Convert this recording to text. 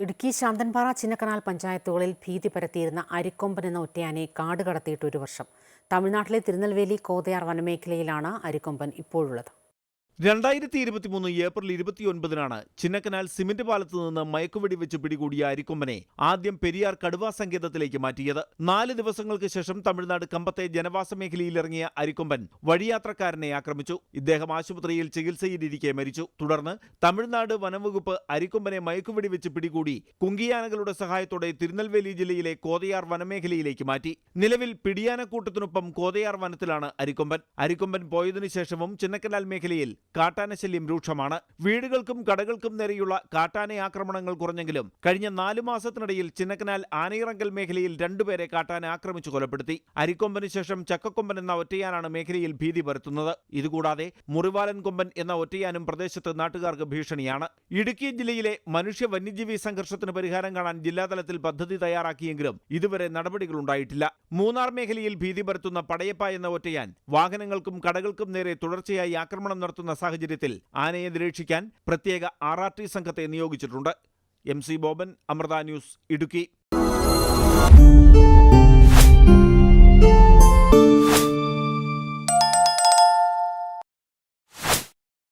ഇടുക്കി ശാന്തൻപാറ ചിന്നക്കനാൽ പഞ്ചായത്തുകളിൽ ഭീതി പരത്തിയിരുന്ന അരിക്കൊമ്പൻ എന്ന ഒറ്റയാനെ കാട് കടത്തിയിട്ട് ഒരു വർഷം. തമിഴ്നാട്ടിലെ തിരുനെൽവേലി കോതയാർ വനമേഖലയിലാണ് അരിക്കൊമ്പൻ ഇപ്പോഴുള്ളത്. രണ്ടായിരത്തി ഇരുപത്തിമൂന്ന് ഏപ്രിൽ ഇരുപത്തിയൊൻപതിനാണ് ചിന്നക്കനാൽ സിമന്റ് പാലത്ത് നിന്ന് മയക്കുവെടി വെച്ച് പിടികൂടിയ അരിക്കൊമ്പനെ ആദ്യം പെരിയാർ കടുവാ സങ്കേതത്തിലേക്ക് മാറ്റിയത്. നാല് ദിവസങ്ങൾക്ക് ശേഷം തമിഴ്നാട് കമ്പത്തെ ജനവാസ മേഖലയിൽ ഇറങ്ങിയ അരിക്കൊമ്പൻ വഴിയാത്രക്കാരനെ ആക്രമിച്ചു. ഇദ്ദേഹം ആശുപത്രിയിൽ ചികിത്സയിലിരിക്കെ മരിച്ചു. തുടർന്ന് തമിഴ്നാട് വനംവകുപ്പ് അരിക്കൊമ്പനെ മയക്കുവെടി വെച്ച് പിടികൂടി കുങ്കിയാനകളുടെ സഹായത്തോടെ തിരുനെൽവേലി ജില്ലയിലെ കോതയാർ വനമേഖലയിലേക്ക് മാറ്റി. നിലവിൽ പിടിയാനക്കൂട്ടത്തിനൊപ്പം കോതയാർ വനത്തിലാണ് അരിക്കൊമ്പൻ. അരിക്കൊമ്പൻ പോയതിനു ശേഷവും ചിന്നക്കനാൽ മേഖലയിൽ കാട്ടാനശല്യം രൂക്ഷമാണ്. വീടുകൾക്കും കടകൾക്കും നേരെയുള്ള കാട്ടാന ആക്രമണങ്ങൾ കുറഞ്ഞെങ്കിലും കഴിഞ്ഞ നാലു മാസത്തിനിടയിൽ ചിന്നക്കനാൽ ആനയിറങ്കൽ മേഖലയിൽ രണ്ടുപേരെ കാട്ടാന ആക്രമിച്ചു കൊലപ്പെടുത്തി. അരിക്കൊമ്പന് ശേഷം ചക്കക്കൊമ്പൻ എന്ന ഒറ്റയാനാണ് മേഖലയിൽ ഭീതി പരത്തുന്നത്. ഇതുകൂടാതെ മുറിവാലൻ കൊമ്പൻ എന്ന ഒറ്റയാനും പ്രദേശത്ത് നാട്ടുകാർക്ക് ഭീഷണിയാണ്. ഇടുക്കി ജില്ലയിലെ മനുഷ്യ വന്യജീവി സംഘർഷത്തിന് പരിഹാരം കാണാൻ ജില്ലാതലത്തിൽ പദ്ധതി തയ്യാറാക്കിയെങ്കിലും ഇതുവരെ നടപടികൾ ഉണ്ടായിട്ടില്ല മൂന്നാർ മേഖലയിൽ ഭീതി പരത്തുന്ന പടയപ്പ എന്ന ഒറ്റയാൻ വാഹനങ്ങൾക്കും കടകൾക്കും നേരെ തുടർച്ചയായി ആക്രമണം നടത്തുന്ന സാഹചര്യത്തിൽ ആനയെ നിരീക്ഷിക്കാൻ പ്രത്യേക ആർ ആർ ടി സംഘത്തെ നിയോഗിച്ചിട്ടുണ്ട്. M C Boban Amrita news Idukki.